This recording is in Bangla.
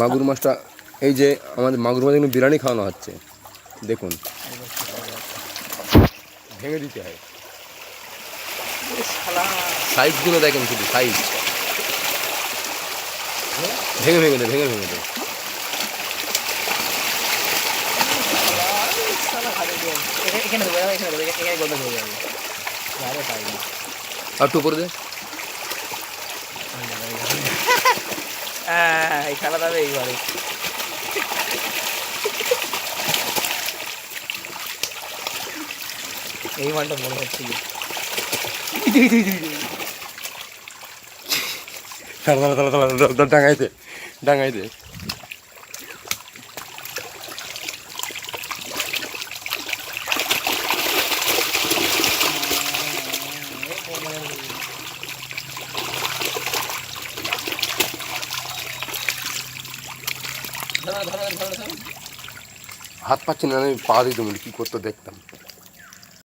মাগুর মাছটা, এই যে আমাদের মাগুর মাছ কিন্তু বিরিয়ানি খাওয়ানো হচ্ছে। দেখুন। ভেঙে দিতে হয়। সাইজগুলো দেখেন শুধু সাইজ ভেঙে ভেঙে দে, ভেঙে ভেঙে দে। এখানে এখানে এখানে আরে একটু করে দে। হ্যাঁ খেলা যাবে এইবারে এই মানটা মনে হচ্ছে ডাঙাইতে দাঁড়া হাত পাচ্ছি না আমি পা দিতাম কি করতে করতো দেখতাম।